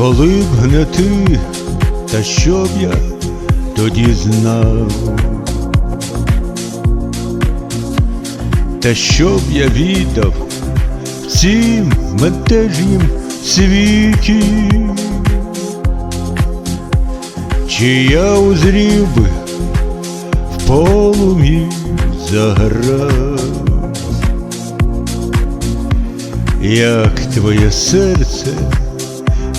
Коли б не ти, та що б я тоді знав? Та що б я віддав в цім метежнім світі? Чи я узрів би в полум'ї заграв, як твоє серце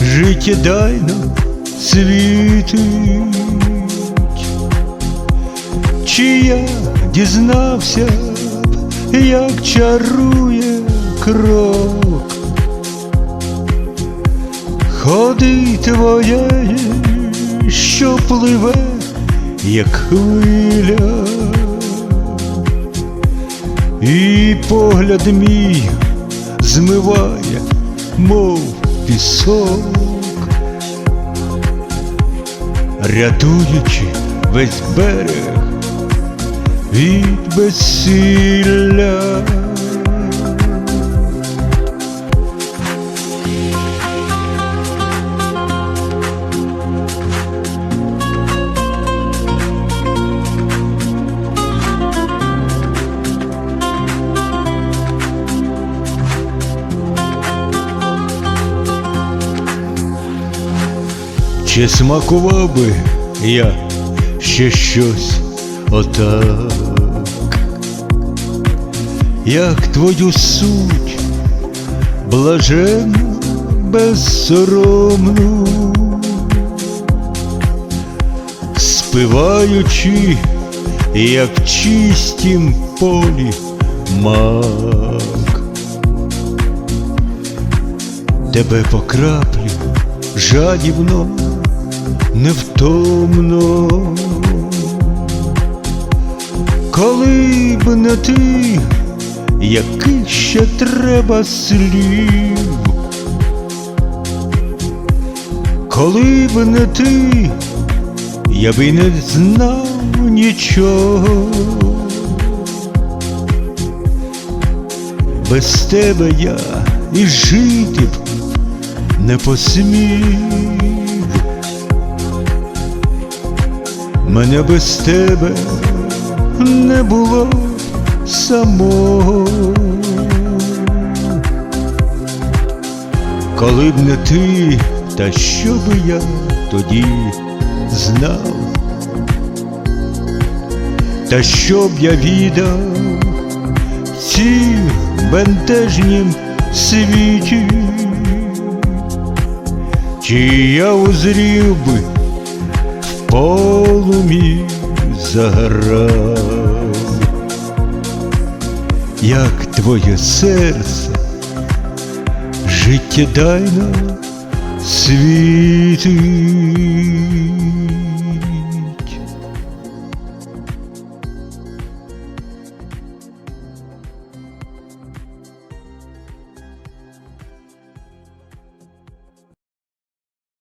життєдайно світить, чи я дізнався як чарує крок, ходи твоєї, що пливе, як хвиля, і погляд мій змиває, мов пісок, рятуючи весь берег від безсилля. Чи смакував би я ще щось отак, як твою суть блаженну, безсоромну, спиваючи, як чистім полі мак, тебе по краплю жадібно, невтомно. Коли б не ти, яких ще треба слів, коли б не ти, я би не знав нічого. Без тебе я і жити б не посмів. Мене без тебе не було самого. Коли б не ти, та що би я тоді знав, та що б я віддав цім бентежнім світі, чи я узрів би полумі заграв, як твоє серце життєдайно світить.